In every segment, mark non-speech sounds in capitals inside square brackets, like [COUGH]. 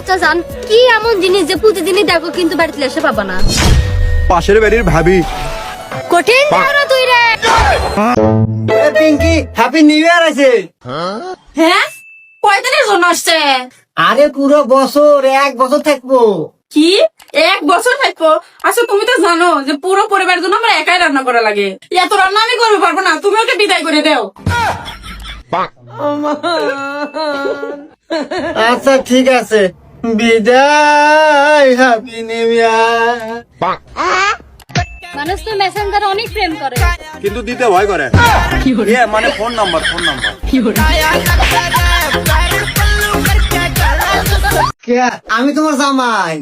আচ্ছা জান কি এমন জিনিস যে প্রতিদিনই দেখো কিন্তু বাড়িতে এসে পাবা না? পাশের বাড়ির ভাবি। কঠিন ধারণা তুই রে। পিঙ্কি হ্যাপি নিউ ইয়ার আছে। হ্যাঁ? কয়দিনের জন্য আসছে? আরে পুরো বছর এক বছর থাকব। কি? এক বছর থাকব? আচ্ছা তুমি তো জানো যে পুরো পরিবারের জন্য আমার একাই রান্না করা লাগে। এত রান্না আমি করতে পারব না তুমি ওকে বিদায় করে দাও। আচ্ছা ঠিক আছে। বিদায় হ্যাপি নিউ ইয়ার মানুষ তো মেসেঞ্জারে অনেক প্রেম করে। কিন্তু দিতে ভয় করে। এ মানে ফোন নাম্বার ফোন নাম্বার কে আমি তোমার জামাই।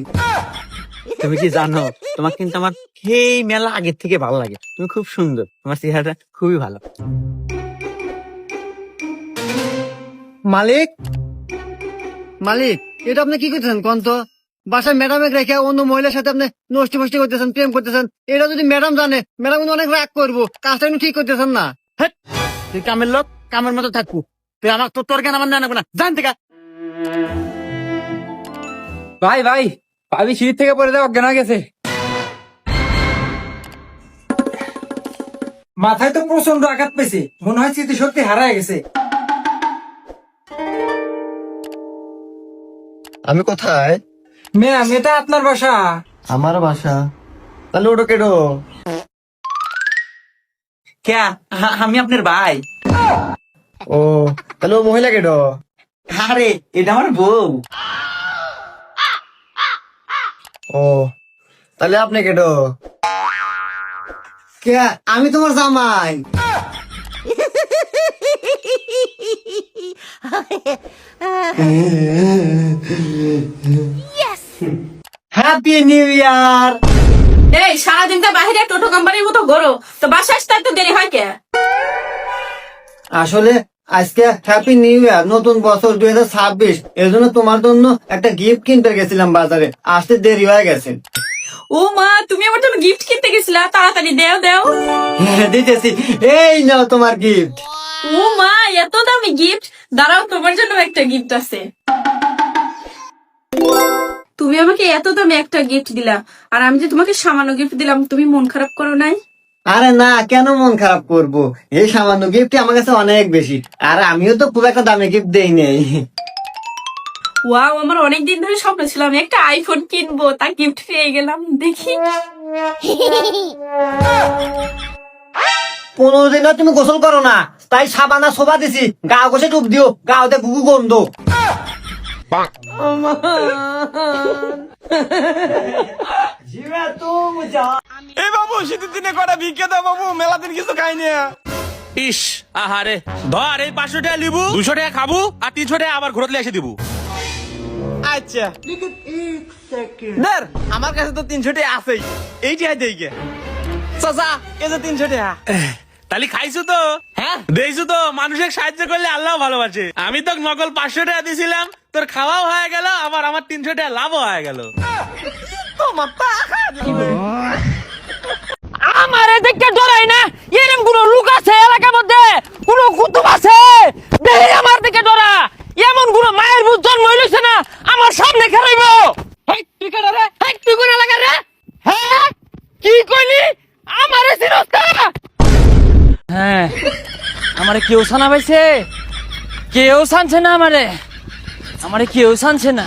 তুমি কি জানো তোমার কিন্তু আমার সেই মেলা আগের থেকে ভালো লাগে। তুমি খুব সুন্দর তোমার চেহারাটা খুবই ভালো। মালিক মালিক এটা আপনি কি করতেছেন কোন তো? বাসায় ম্যাডামে রেখে অন্য মহিলার সাথে আপনি নষ্টি ফষ্টি করতেছেন প্রেম করতেছেন এটা যদি ম্যাডাম জানে ম্যাডাম কিন্তু অনেক রাগ করব কাজটা কিন্তু ঠিক করতেছেন না। তুই কামের লোক কামের মতো থাকব। তুই আমার তোর তোর কেন আমার না না জান থেকে। ভাই ভাই ভাবি সিঁড়ি থেকে পড়ে দেওয়া অজ্ঞান হয়ে গেছে। মাথায় তো প্রচণ্ড আঘাত পেয়েছে মনে হয় স্মৃতিশক্তি হারায় গেছে। আমি কোথায়? ম্যাম এটা আপনার বাসা। আমার বাসা। তাহলে ওটা কেডো কে আমি আপনার ভাই। ও তাহলে ও মহিলা কেডো আরে এটা আমার বউ। ও তাহলে আপনি কেডো কে আমি তোমার জামাই। হ্যাপি নিউ ইয়ার এই সারাদিন তো বাহিরে টোটো কোম্পানির মতো ঘোরো। তো বাসা আসতে এত দেরি হয় কে? আসলে আজকে হ্যাপি নিউ ইয়ার নতুন বছর দুই হাজার ছাব্বিশ। এর জন্য তোমার জন্য একটা গিফট কিনতে গেছিলাম বাজারে। আসতে দেরি হয়ে গেছে। ও মা তুমি আমার জন্য গিফট কিনতে গেছিলা? তাড়াতাড়ি দেও দেও। হ্যাঁ, দিতেছি। এই নাও তোমার গিফট ও মা এত দামি গিফট দাঁড়াও তোমার জন্য একটা গিফট আছে। তুমি আমাকে এত দামে একটা গিফট দিলা আর আমি যে তোমাকে সামান্য গিফট দিলাম তুমি মন খারাপ করো নাই? আরে না কেন মন খারাপ করব? এই সামান্য গিফট আমার কাছে অনেক বেশি আর আমিও তো খুব একটা দামি গিফট দেই নেই। ওয়াও আমার অনেক দিন ধরে স্বপ্ন ছিল আমি একটা আইফোন কিনবো তা গিফট পেয়ে গেলাম দেখি। [LAUGHS] পনেরো দিন তুমি গোসল করো না। তাই সাবানা শোভা দিছি। গা গোসে ডুব দিও। গাওতে গুগু গন্ধ। এই বাবু শীতের দিনে কটা ভিক্ষে দাও বাবু মেলা দিন কিছু খাইনি ইস আহারে। ধর এই পাঁচশো টাকা লিবু দুশো টাকা খাব আর তিনশো টাকা আবার ঘুরতলে এসে দিবু। আচ্ছা। আমার কাছে তো তিনশো টাকা আছেই। এইটি হাই দেই গে। চাচা এই যে তিনশো টাকা। তাহলে খাইছো তো? হ্যাঁ। দেখছ তো? মানুষের সাহায্য করলে আল্লাহ ভালোবাসে। আমি তো নকল পাঁচশো টাকা দিয়েছিলাম তোর খাওয়াও হয়ে গেল আবার আমার তিনশো টাকা লাভও হয়ে গেল। আমার এদিকে ডরাই না এরম কোন লোক আছে এলাকার মধ্যে কোন কুতুব আছে দেহে আমার দিকে ডরা এমন কোন মায়ের বুঝ জন্ম হইলছে না আমার সামনে খেলাইব হেই তুই কেন রে হেই তুই কোন এলাকা রে হ্যাঁ কি কইলি আমারে সিরস্তা হ্যাঁ আমারে কেউ সানা পাইছে? কেউ সানছে না আমারে? আমারে কেউ সানছে না।